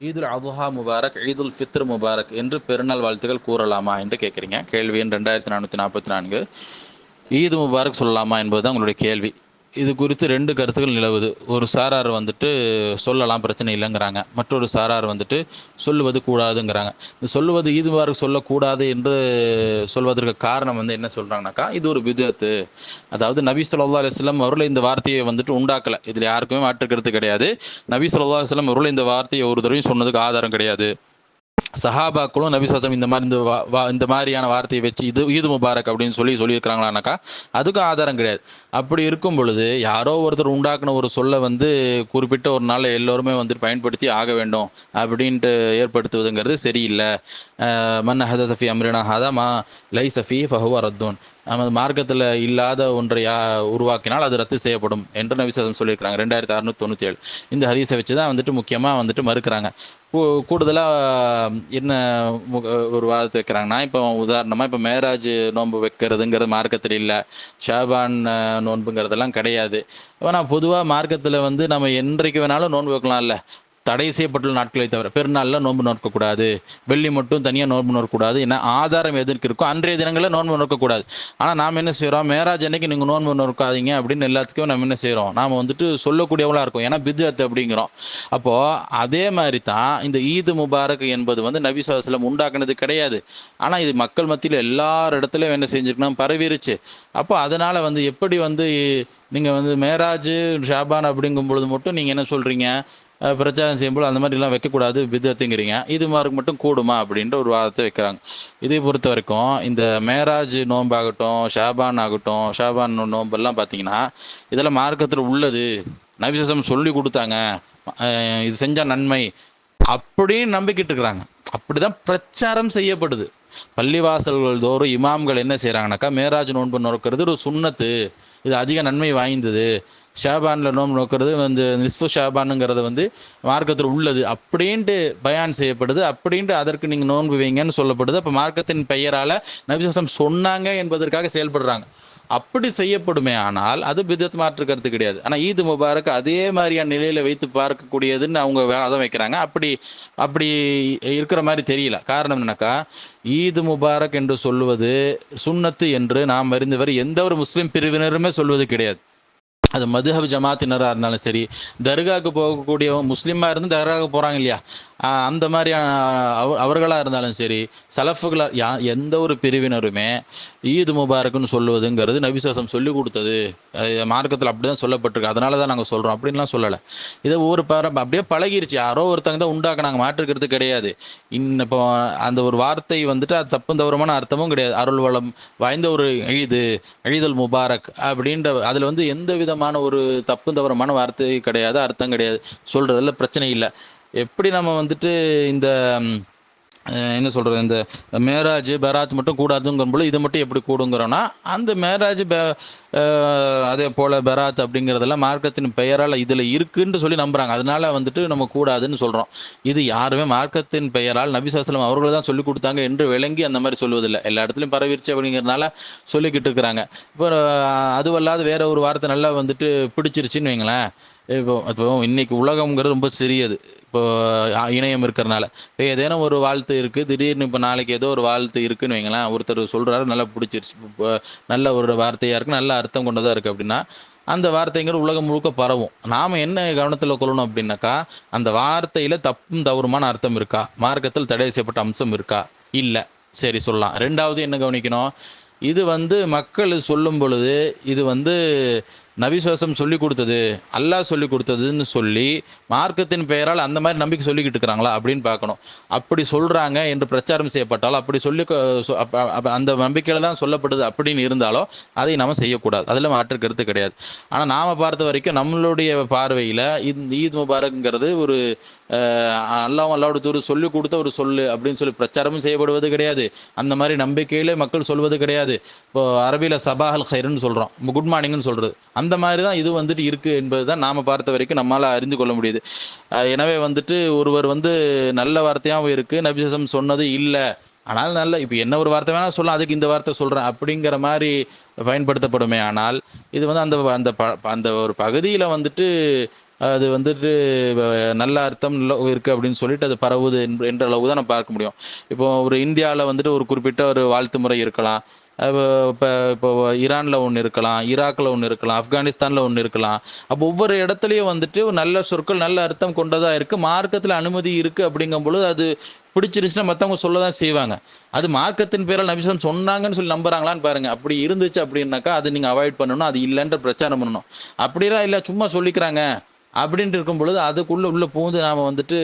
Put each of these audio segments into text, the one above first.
ஈதுல் அதுஹா முபாரக் ஈதுல் ஃபித்ர் முபாரக் என்று பெருநாள் வாழ்த்துக்கள் கூறலாமா என்று கேட்குறீங்க. கேள்வி எண் ரெண்டாயிரத்தி நானூற்றி நாற்பத்தி நான்கு. ஈது முபாரக் சொல்லலாமா என்பதுதான் உங்களுடைய கேள்வி. இது குறித்து ரெண்டு கருத்துக்கள் நிலவுது. ஒரு சாரார் வந்துட்டு சொல்லலாம் பிரச்சனை இல்லைங்கிறாங்க. மற்றொரு சாரார் வந்துட்டு சொல்லுவது கூடாதுங்கிறாங்க. இந்த சொல்லுவது இதுவாறு சொல்லக்கூடாது என்று சொல்வதற்கு காரணம் வந்து என்ன சொல்கிறாங்கனாக்கா இது ஒரு விதத்து. அதாவது நபி சொல்லா அலிஸ்லாம் அவர்கள் இந்த வார்த்தையை வந்துட்டு உண்டாக்கலை. இதில் யாருக்குமே மாற்றுக்கிறது கிடையாது. நபி சொல்லா அலுவலம் அவர்கள் இந்த வார்த்தையை ஒரு தடவையும் சொன்னதுக்கு ஆதாரம் கிடையாது. சஹாபாக்களும் நபி சாசம் இந்த மாதிரி இந்த வா- வா- இந்த மாதிரியான வார்த்தையை வச்சு இது ஈது முபாரக் அப்படின்னு சொல்லி சொல்லியிருக்கிறாங்களானாக்கா அதுக்கும் ஆதாரம் கிடையாது. அப்படி இருக்கும் பொழுது யாரோ ஒருத்தர் உண்டாக்குன ஒரு சொல்லை வந்து குறிப்பிட்ட ஒரு நாள் எல்லோருமே வந்து பயன்படுத்தி ஆக வேண்டும் அப்படின்ட்டு ஏற்படுத்துவதுங்கிறது சரியில்லை. மன்ன மன் ஹத அம்ரினா ஹதமா மா லை சஃபி ஃபஹுவ ரத்தூன். நமது மார்க்கத்தில் இல்லாத ஒன்றை யா உருவாக்கினால் அது ரத்து செய்யப்படும் என்று நபிசாசம் சொல்லியிருக்கிறாங்க. ரெண்டாயிரத்தி அறுநூத்தி தொண்ணூற்றி ஏழு. இந்த ஹதீஸை வச்சு தான் வந்துட்டு முக்கியமாக வந்துட்டு மறுக்கிறாங்க. கூடுதலாக என்ன ஒரு வாதத்தை வைக்கிறாங்கன்னா இப்போ உதாரணமாக இப்போ மேராஜ் நோன்பு வைக்கிறதுங்கிறது மார்க்கத்தில் இல்லை. ஷாபான் நோன்புங்கிறதெல்லாம் கிடையாது. ஆனால் பொதுவாக மார்க்கத்தில் வந்து நம்ம என்றைக்கு வேணாலும் நோன்பு வைக்கலாம்ல. தடை செய்யப்பட்டுள்ள நாட்களை தவிர பெருநாளில் நோன்பு நோக்கக்கூடாது. வெள்ளி மட்டும் தனியாக நோன்பு நோக்கக்கூடாது. ஏன்னா ஆதாரம் எதற்கு இருக்கோ அன்றைய தினங்களில் நோன்பு நோக்கக்கூடாது. ஆனால் நாம் என்ன செய்கிறோம் மேராஜ் அன்னைக்கு நீங்கள் நோன்பு நோக்காதீங்க அப்படின்னு எல்லாத்துக்கும் நம்ம என்ன செய்கிறோம் நாம் வந்துட்டு சொல்லக்கூடியவங்களாக இருக்கும். ஏன்னா பித்அத் அப்படிங்கிறோம். அப்போது அதே மாதிரி தான் இந்த ஈது முபாரக் என்பது வந்து நபி உண்டாக்குனது கிடையாது. ஆனால் இது மக்கள் மத்தியில் எல்லார் இடத்துலையும் என்ன செஞ்சுருக்கணும் பரவிருச்சு. அப்போ அதனால் வந்து எப்படி வந்து நீங்கள் வந்து மேராஜ் ஷாபான் அப்படிங்கும் பொழுது மட்டும் நீங்கள் என்ன சொல்கிறீங்க பிரச்சாரம் செய்யும்போது அந்த மாதிரிலாம் வைக்கக்கூடாது விதத்துங்கிறீங்க. இது மாதிரி மட்டும் கூடுமா அப்படின்ற ஒரு வாதத்தை வைக்கிறாங்க. இதை பொறுத்த வரைக்கும் இந்த மேராஜ் நோன்பாகட்டும் ஷாபான் ஆகட்டும் ஷாபான் நோன்பெல்லாம் பார்த்தீங்கன்னா இதெல்லாம் மார்க்கத்தில் உள்ளது. நவிசேஷம் சொல்லி கொடுத்தாங்க. இது செஞ்சால் நன்மை அப்படின்னு நம்பிக்கிட்டு இருக்கிறாங்க. அப்படிதான் பிரச்சாரம் செய்யப்படுது. பள்ளிவாசல்கள் தோறும் இமாம்கள் என்ன செய்கிறாங்கனாக்கா மேராஜ் நோன்பு நோக்கிறது ஒரு சுண்ணத்து. இது அதிக நன்மை வாய்ந்தது. ஷாபானில் நோன்பு நோக்கிறது வந்து நிஸ்ஃபு ஷாபானுங்கிறது வந்து மார்க்கத்தில் உள்ளது. அப்படின்ட்டு பயான் செய்யப்படுது. அப்படின்ட்டு அதற்கு நீங்கள் நோன்பு வைங்கன்னு சொல்லப்படுது. அப்போ மார்க்கத்தின் பெயரால் நபிசாசம் சொன்னாங்க என்பதற்காக செயல்படுறாங்க. அப்படி செய்யப்படுமே ஆனால் அது பிதத் மாற்று கருத்து கிடையாது. ஆனால் ஈது முபாரக் அதே மாதிரியான நிலையில வைத்து பார்க்கக்கூடியதுன்னு அவங்க வாதம் வைக்கிறாங்க. அப்படி அப்படி இருக்கிற மாதிரி தெரியல. காரணம் என்னக்கா? ஈது முபாரக் என்று சொல்லுவது சுண்ணத்து என்று நாம் அறிந்தவர் எந்த ஒரு முஸ்லீம் பிரிவினருமே சொல்வது கிடையாது. அது மதுஹப் ஜமாத்தினராக இருந்தாலும் சரி தர்காவுக்கு போகக்கூடிய முஸ்லீமாக இருந்து தர்காவுக்கு போகிறாங்க இல்லையா? அந்த மாதிரியான அவ- அவர்களாக இருந்தாலும் சரி சலஃபுகளாக யா எந்த ஒரு பிரிவினருமே ஈது முபாரக்குன்னு சொல்லுவதுங்கிறது நபிசாசம் சொல்லி கொடுத்தது. மார்க்கத்தில் அப்படி தான் சொல்லப்பட்டிருக்கு. அதனால தான் நாங்கள் சொல்கிறோம் அப்படின்லாம் சொல்லலை. இதை ஒவ்வொரு பர அப்படியே பழகிருச்சு. யாரோ ஒருத்தங்க தான் உண்டாக்குனாங்க. மாற்றுக்கிறது கிடையாது. இன்னப்போ இப்போ அந்த ஒரு வார்த்தை வந்துட்டு அது தப்பு தவறுமான அர்த்தமும் கிடையாது. அருள் வளம் வாய்ந்த ஒரு எழுது எழுதல் முபாரக் அப்படின்ற அதில் வந்து எந்த விதமான ஒரு தப்பு தவறமான வார்த்தை கிடையாது அர்த்தம் கிடையாது. சொல்கிறதுல பிரச்சனை இல்லை. எப்படி நம்ம வந்துட்டு இந்த என்ன சொல்கிறது இந்த மேராஜ் பராத் மட்டும் கூடாதுங்கும்போது இதை மட்டும் எப்படி கூடுங்கிறோன்னா அந்த மேராஜ் அதே போல் பராத் அப்படிங்கிறதெல்லாம் மார்க்கத்தின் பெயரால் இதில் இருக்குன்னு சொல்லி நம்புகிறாங்க அதனால வந்துட்டு நம்ம கூடாதுன்னு சொல்கிறோம் இது யாருமே மார்க்கத்தின் பெயரால் நபிசாஸ்லம் அவர்கள் தான் சொல்லி கொடுத்தாங்க என்று விளங்கி அந்த மாதிரி சொல்லுவதில்லை எல்லா இடத்துலையும் பரவிருச்சு அப்படிங்கிறதுனால சொல்லிக்கிட்டு இருக்கிறாங்க. இப்போ அதுவல்லாது வேற ஒரு வார்த்தை நல்லா வந்துட்டு பிடிச்சிருச்சுன்னு வைங்களேன். இப்போ இப்போ இன்னைக்கு உலகம்ங்கிறது ரொம்ப சிறியது. இப்போ இணையம் இருக்கிறனால. இப்போ ஏதேனும் ஒரு வாழ்த்து இருக்குது திடீர்னு இப்போ நாளைக்கு ஏதோ ஒரு வாழ்த்து இருக்குன்னு வைங்களேன். ஒருத்தர் சொல்கிறாரு நல்லா பிடிச்சிருச்சு. இப்போ நல்ல ஒரு வார்த்தையாக இருக்குது நல்லா அர்த்தம் கொண்டதாக இருக்குது அப்படின்னா அந்த வார்த்தைங்கிறது உலகம் முழுக்க பரவும். நாம் என்ன கவனத்தில் கொள்ளணும் அப்படின்னாக்கா அந்த வார்த்தையில் தப்பும் தவறுமான அர்த்தம் இருக்கா? மார்க்கத்தில் தடை செய்யப்பட்ட அம்சம் இருக்கா? இல்லை. சரி சொல்லலாம். ரெண்டாவது என்ன கவனிக்கணும்? இது வந்து மக்கள் சொல்லும் பொழுது இது வந்து நபிசுவாசம் சொல்லி கொடுத்தது அல்லாஹ் சொல்லி கொடுத்ததுன்னு சொல்லி மார்க்கத்தின் பெயரால் அந்த மாதிரி நம்பிக்கை சொல்லிக்கிட்டு இருக்கிறாங்களா அப்படின்னு பார்க்கணும். அப்படி சொல்கிறாங்க என்று பிரச்சாரம் செய்யப்பட்டாலும் அப்படி சொல்லி அந்த நம்பிக்கையில் தான் சொல்லப்படுது அப்படின்னு இருந்தாலும் அதை நாம் செய்யக்கூடாது. அதில் மாற்று கருத்து கிடையாது. ஆனால் நாம் பார்த்த வரைக்கும் நம்மளுடைய பார்வையில் இந்த ஈத் முபாரக்ங்கிறது ஒரு அல்லாஹ் அல்லாவோட தூர் சொல்லி கொடுத்த ஒரு சொல்லு அப்படின்னு சொல்லி பிரச்சாரமும் செய்யப்படுவது கிடையாது. அந்த மாதிரி நம்பிக்கையிலே மக்கள் சொல்வது கிடையாது. இப்போ அரபியில் சபாஹல் ஹைருன்னு சொல்கிறோம் குட் மார்னிங்னு சொல்கிறது அந்த அந்த மாதிரி தான் இது வந்துட்டு இருக்குது என்பது தான் நாம் பார்த்த வரைக்கும் நம்மளால் அறிந்து கொள்ள முடியுது. எனவே வந்துட்டு ஒருவர் வந்து நல்ல வார்த்தையாகவும் இருக்குது நபிசம் சொன்னது இல்லை. ஆனால் நல்ல இப்போ என்ன ஒரு வார்த்தை வேணால் சொல்லலாம் அதுக்கு இந்த வார்த்தை சொல்கிறேன் அப்படிங்கிற மாதிரி பயன்படுத்தப்படுமே ஆனால் இது வந்து அந்த அந்த ப அந்த ஒரு பகுதியில் வந்துட்டு அது வந்துட்டு நல்ல அர்த்தம் நல்ல இருக்குது அப்படின்னு சொல்லிட்டு அது பரவுது என்ற- அளவுக்கு தான் நம்ம பார்க்க முடியும். இப்போ ஒரு இந்தியாவில் வந்துட்டு ஒரு குறிப்பிட்ட ஒரு வாழ்த்து முறை இருக்கலாம். இப்போ இப்போ ஈரானில் ஒன்று இருக்கலாம் ஈராக்கில் ஒன்று இருக்கலாம் ஆப்கானிஸ்தானில் ஒன்று இருக்கலாம். அப்போ ஒவ்வொரு இடத்துலையும் வந்துட்டு ஒரு நல்ல சொற்கள் நல்ல அர்த்தம் கொண்டதாக இருக்குது மார்க்கத்தில் அனுமதி இருக்குது அப்படிங்கும் பொழுது அது பிடிச்சிருந்துச்சுன்னா மற்றவங்க சொல்ல தான் செய்வாங்க. அது மார்க்கத்தின் பேரால் நபிசம் சொன்னாங்கன்னு சொல்லி நம்புறாங்களான்னு பாருங்க. அப்படி இருந்துச்சு அப்படின்னாக்கா அது நீங்கள் அவாய்ட் பண்ணணும் அது இல்லைன்ற பிரச்சாரம் பண்ணணும். அப்படிலாம் இல்லை சும்மா சொல்லிக்கிறாங்க. அப்படின்ட்டு இருக்கும் பொழுது அதுக்குள்ள உள்ள பூந்து நாம் வந்துட்டு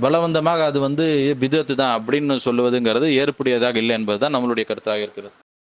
பலவந்தமாக அது வந்து பிதத்து தான் அப்படின்னு சொல்லுவதுங்கிறது ஏற்புடையதாக இல்லை என்பது தான் நம்மளுடைய கருத்தாக இருக்கிறது.